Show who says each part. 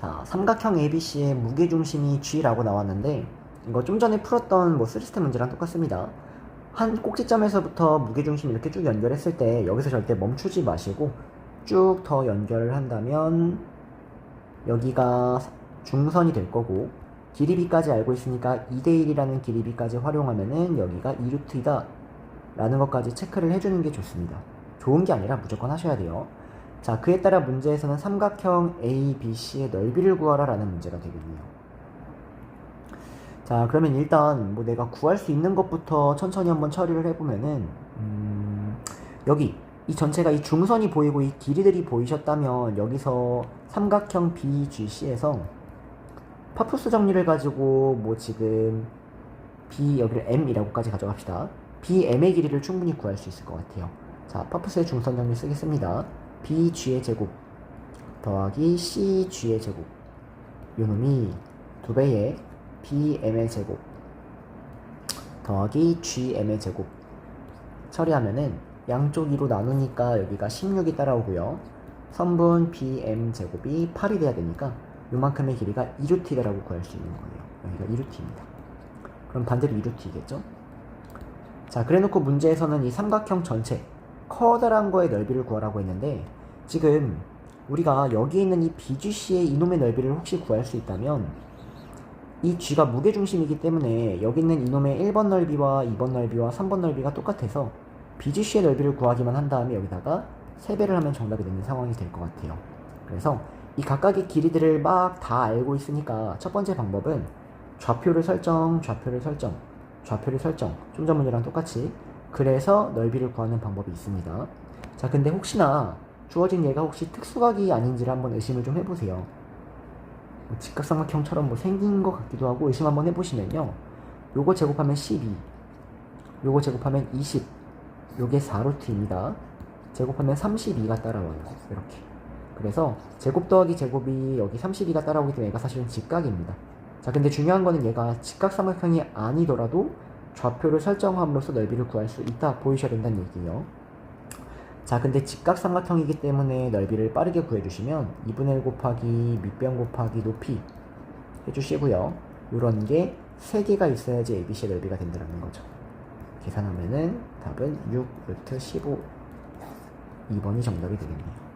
Speaker 1: 자, 삼각형 ABC의 무게중심이 G라고 나왔는데 이거 좀 전에 풀었던 뭐 쓰리스텝 문제랑 똑같습니다. 한 꼭지점에서부터 무게중심 이렇게 쭉 연결했을 때 여기서 절대 멈추지 마시고 쭉 더 연결을 한다면 여기가 중선이 될 거고 길이비까지 알고 있으니까 2대1이라는 길이비까지 활용하면은 여기가 2루트이다 라는 것까지 체크를 해주는 게 좋습니다. 좋은 게 아니라 무조건 하셔야 돼요. 자, 그에 따라 문제에서는 삼각형 ABC의 넓이를 구하라 라는 문제가 되겠네요. 자, 그러면 일단 뭐 내가 구할 수 있는 것부터 천천히 한번 처리를 해보면은, 음, 여기 이 전체가 이 중선이 보이고 이 길이들이 보이셨다면 여기서 삼각형 BGC에서 파푸스 정리를 가지고 뭐 지금 B 여기를 M이라고까지 가져갑시다. BM의 길이를 충분히 구할 수 있을 것 같아요. 자, 파푸스의 중선 정리 쓰겠습니다. BG의 제곱 더하기 CG의 제곱 요 놈이 두 배의 BM의 제곱 더하기 GM의 제곱 처리하면은 양쪽 2로 나누니까 여기가 16이 따라오고요. 선분 BM 제곱이 8이 돼야 되니까 요만큼의 길이가 2루트이다라고 구할 수 있는 거예요. 여기가 2루트입니다. 그럼 반대로 2루트이겠죠? 자, 그래 놓고 문제에서는 이 삼각형 전체 커다란 거의 넓이를 구하라고 했는데 지금 우리가 여기 있는 이 BGC의 이놈의 넓이를 혹시 구할 수 있다면 이 G가 무게중심이기 때문에 여기 있는 이놈의 1번 넓이와 2번 넓이와 3번 넓이가 똑같아서 BGC의 넓이를 구하기만 한 다음에 여기다가 3배를 하면 정답이 되는 상황이 될 것 같아요. 그래서 이 각각의 길이들을 막 다 알고 있으니까 첫 번째 방법은 좌표를 설정, 좌표를 설정, 좌표를 설정. 좀 전 문제랑 똑같이. 그래서 넓이를 구하는 방법이 있습니다. 자, 근데 혹시나 주어진 얘가 혹시 특수각이 아닌지를 한번 의심을 좀 해보세요. 뭐 직각삼각형처럼 뭐 생긴 것 같기도 하고 의심 한번 해보시면요. 요거 제곱하면 12. 요거 제곱하면 20. 요게 4루트입니다. 제곱하면 32가 따라와요. 이렇게. 그래서 제곱 더하기 제곱이 여기 32가 따라오기 때문에 얘가 사실은 직각입니다. 자, 근데 중요한 거는 얘가 직각삼각형이 아니더라도 좌표를 설정함으로써 넓이를 구할 수 있다 보이셔야 된다는 얘기예요. 자, 근데 직각삼각형이기 때문에 넓이를 빠르게 구해주시면 2분의 1 곱하기 밑변 곱하기 높이 해주시고요. 이런 게 3개가 있어야지 ABC의 넓이가 된다는 거죠. 계산하면은 답은 6 루트 15 2번이 정답이 되겠네요.